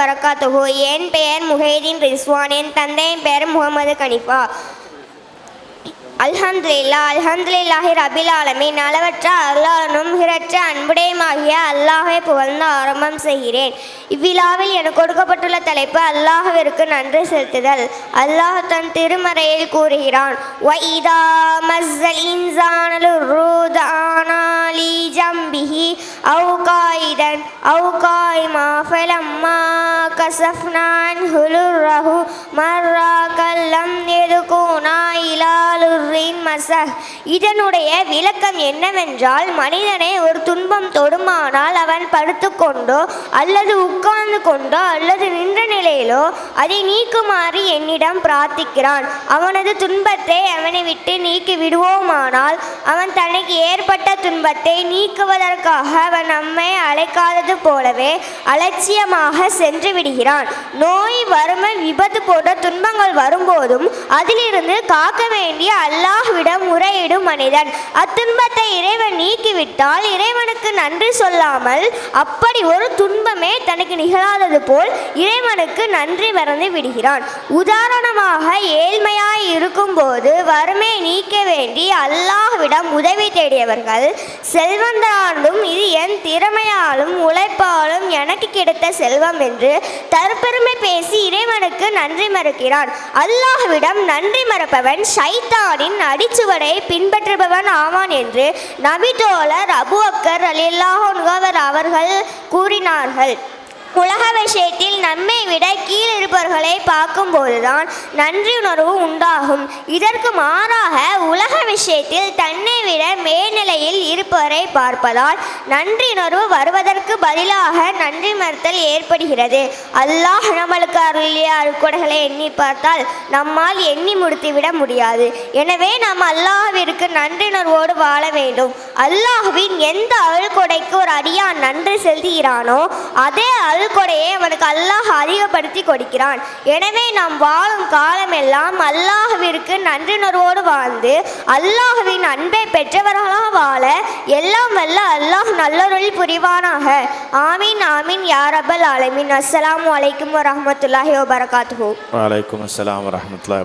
வரகாத்துஹு என் பெயர் முஹைதீன் ரிஸ்வான். என் தந்தையின் பெயர் முகமது கனிஃபா. அல்ஹம்துலில்லா அல்ஹம்துலில்லாஹி ரபில் ஆலமின். அளவற்ற அல்லானும் நிகரற்ற அன்புடையமாகிய அல்லாஹை புகழ்ந்து ஆரம்பம் செய்கிறேன். இவ்விழாவில் எனக்கு கொடுக்கப்பட்டுள்ள தலைப்பு அல்லாஹிற்கு நன்றி செலுத்துதல். அல்லாஹ் தன் திருமறையில் கூறுகிறான். வைதா மஸ்ஸல் இன்சானலு ரூதானாலி ஜம்பிஹி அவு அவுகாய் அவு மாஃபலம்மா فَلَمَّا كَشَفْنَا عَنْهُ ضُرَّهُ مَرَّ كَلَّمْ يَذْكُرْنَا إِلَى லுர்ரின் மசஹ் இதனுடைய விளக்கம் என்னவென்றால் மனிதனை ஒரு துன்பம் தொடுமானால் அவன் படுத்துக்கொண்டோ அல்லது உட்கார்ந்து கொண்டோ அல்லது நின்ற நிலையிலோ அதை நீக்குமாறு என்னிடம் பிரார்த்திக்கிறான் அவனது துன்பத்தை அவனை விட்டு நீக்கி விடுவோமானால் அவன் தனக்கு ஏற்பட்ட துன்பத்தை நீக்குவதற்காக அவன் நம்மை அழைக்காதது போலவே அலட்சியமாக சென்று விடுகிறான். நோய் வறுமை விபத்து போன்ற துன்பங்கள் வரும்போதும் அதிலிருந்து காக்க வேண்டிய அல்லாஹ்விடம் முறையிடும் மனிதன். அத்துன்பத்தை இறைவன் நீக்கிவிட்டால் இறைவனுக்கு நன்றி சொல்லாமல் அப்படி ஒரு துன்பமே தனக்கு நிகழாதது போல் இறைவனுக்கு நன்றி மறந்து விடுகிறான். உதாரணமாக ஏழ்மையாய் இருக்கும்போது வறுமை நீக்க வேண்டி அல்லாஹ்விடம் உதவி தேடியவர்கள் செல்வந்தாலும் இது என் திறமையாலும் உழைப்பாலும் எனக்கு கிடைத்த செல்வம் என்று தற்பெருமை பேசி இறைவனுக்கு நன்றி மறுக்கிறான் அல்லாஹ்விடம் நன்றி மறப்பவன் ஷைத்தானின் அடிச்சுவடை பின்பற்றுபவன் ஆவான் என்று நபிதோழர் அபு அக்கர் அலில்லாஹர் அவர்கள் கூறினார்கள். உலக விஷயத்தில் நம்மை விட கீழ் இருப்பவர்களை பார்க்கும்போதுதான் நன்றியுணர்வு உண்டாகும். இதற்கு மாறாக உலக விஷயத்தில் தன்னை விட மேல்நிலையில் இருப்பவரை பார்ப்பதால் நன்றியுணர்வு வருவதற்கு பதிலாக நன்றி மறுத்தல் ஏற்படுகிறது. அல்லாஹ் நம்மளுக்கு அருளிய அருக்கொடைகளை எண்ணி பார்த்தால் நம்மால் எண்ணி முடித்துவிட முடியாது. எனவே நாம் அல்லாஹ்விற்கு நன்றியுணர்வோடு வாழ வேண்டும். அல்லாஹ்வின் எந்த அல்கொடைக்கு ஒரு அடியான் நன்றி செலுத்துகிறானோ அதே அல்கொடையை அவனுக்கு அல்லாஹ் அதிகப்படுத்தி கொடுக்கிறான். எனவே நாம் வாழும் காலமெல்லாம் அல்லாஹுவிற்கு நன்றினர்வோடு வாழ்ந்து அல்லாஹுவின் அன்பை பெற்றவர்களாக வாழ எல்லாம் வல்ல அல்லாஹ் நல்லொருள் புரிவானாக. ஆமீன் ஆமீன் யாரபல் ஆலமீன். அஸ்லாம் அலைக்கும் வரமத்துல்லாஹி வபரகாத்து வலைக்கம் அஸ்லாம் வரஹமத்துல்லாஹி